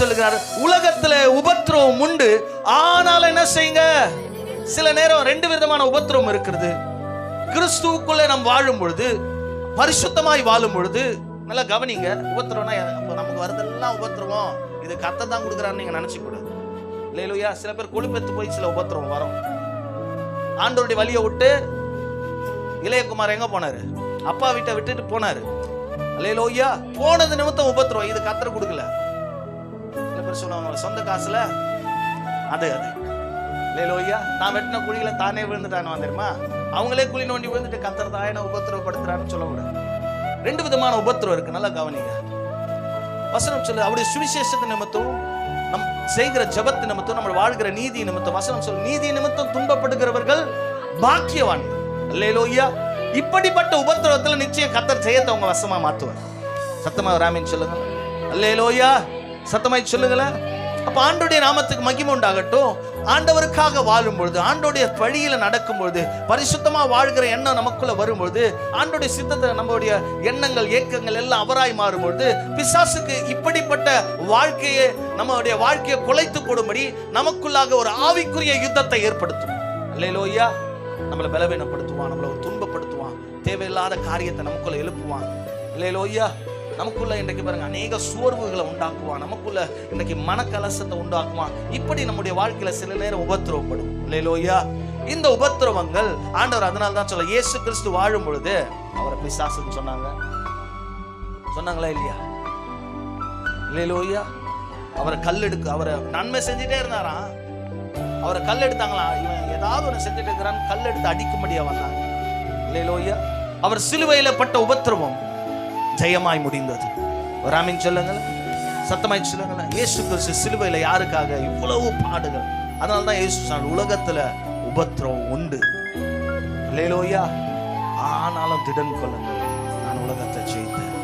சொல்லுகிறார் உலகத்துல உபத்திரவம் உண்டு. ஆனால் என்ன செய்யுங்க? சில நேரம் ரெண்டு விதமான உபத்திரவம் இருக்கிறது. கிறிஸ்துவுக்குள்ள நாம் வாழும் பொழுது பரிசுத்தமாய் வாழும் பொழுது நல்லா கவனிங்க உபத்திரம்னா அப்போ நமக்கு வரதெல்லாம் உபத்திரவம். இது கத்தை தான் கொடுக்குறான்னு நீங்க நினைச்சு கூடாது இல்லையா சில பேர் கொழுப்பெத்து போய் சில உபத்திரவம் வரும். ஆண்டோருடைய வழியை விட்டு இளையகுமார் எங்க போனாரு? அப்பா வீட்டை விட்டுட்டு போனாரு. இல்லையிலோய்யா போனது நிமித்தம் உபத்திரம் இது கத்தரை கொடுக்கல. சில சொல்லுவாங்க சொந்த காசுல? அது அது. ஐயா நான் வெட்டின குழிகளை தானே விழுந்துட்டான்னு வந்துருமா அவங்களே குழி நோண்டி விழுந்துட்டு கத்தர் தான் உபத்திரவப்படுத்துறான்னு சொல்லக்கூடாது. ரெண்டு விதமான உபத்திரம் இருக்கு நல்லா கவனிங்க. வசனம் சொல்லு அவருடைய சுவிசேஷத்தை நிமித்தம் நம் செய்கிற ஜபத்து நிமித்தம் நம்ம வாழ்கிற நீதி நிமித்தம் வசனம் சொல்லு நீதி நிமித்தம் துன்பப்படுகிறவர்கள் பாக்கியவான். அல்லேலோய்யா இப்படிப்பட்ட உபத்திரவத்தில் நிச்சயம் கத்தர் ஜெயத்தை உங்க வசமா மாத்துவார் சத்தமா ராமின் சொல்லுங்க. அல்லேலோய்யா சத்தமாய் சொல்லுங்களேன். அப்ப ஆண்டுடைய நாமத்துக்கு மகிமை உண்டாகட்டும். ஆண்டவருக்காக வாழும் பொழுது ஆண்டோடைய வழியில நடக்கும் பொழுது பரிசுத்தமா வாழ்கிற எண்ணம் நமக்குள்ள வரும்பொழுது ஆண்டோடைய சித்தத்தை நம்மளுடைய எண்ணங்கள் ஏக்கங்கள் எல்லாம் அவராய் மாறும் பொழுது பிசாசுக்கு இப்படிப்பட்ட வாழ்க்கையை நம்மளுடைய வாழ்க்கையை குலைத்து போடும்படி நமக்குள்ளாக ஒரு ஆவிக்குரிய யுத்தத்தை ஏற்படுத்தும். அல்லேலோய்யா நம்மளை பலவீனப்படுத்துவான் நம்மளை துன்பப்படுத்துவான் தேவையில்லாத காரியத்தை நமக்குள்ள எழுப்புவான். இல்லையிலோய்யா நமக்குள்ள இன்றைக்கு பாருங்க அநேக சோர்வுகளை உண்டாக்குவான். நமக்குள்ள இன்னைக்கு மனக்கலசத்தை உண்டாக்குவான். இப்படி நம்முடைய வாழ்க்கையில சில நேரம் உபத்திரவப்படும். இல்லையிலோயா இந்த உபத்திரவங்கள் ஆண்டவர் அதனால தான் சொல்ல இயேசு கிறிஸ்து வாழும் பொழுது அவரை பிசாசுன்னு சொன்னாங்க. சொன்னாங்களா இல்லையா? இல்லையிலோயா அவரை கல் எடுக்க அவரை நன்மை செஞ்சுட்டே இருந்தாராம். அவரை கல் எடுத்தாங்களா இவன் ஏதாவது ஒன்று செஞ்சுட்டு இருக்கிறான்னு கல் எடுத்து அடிக்கும்படியா வந்தாங்க இல்லையிலோயா அவர் சிலுவையில் பட்ட உபத்திரவம். ஜெயமாய் முடிந்தது. வராமின்னு சொல்லுங்களேன். சத்தமாய் சொல்லுங்களேன். இயேசு கிறிஸ்து சிலுவையில் யாருக்காக இவ்வளவு பாடுகள்? அதனால தான் இயேசு சொன்னார் உலகத்தில் உபத்திரம் உண்டு. இல்லையிலோயா ஆனாலும் திடன் கொள்ளுங்கள் நான் உலகத்தை ஜெயித்தேன்.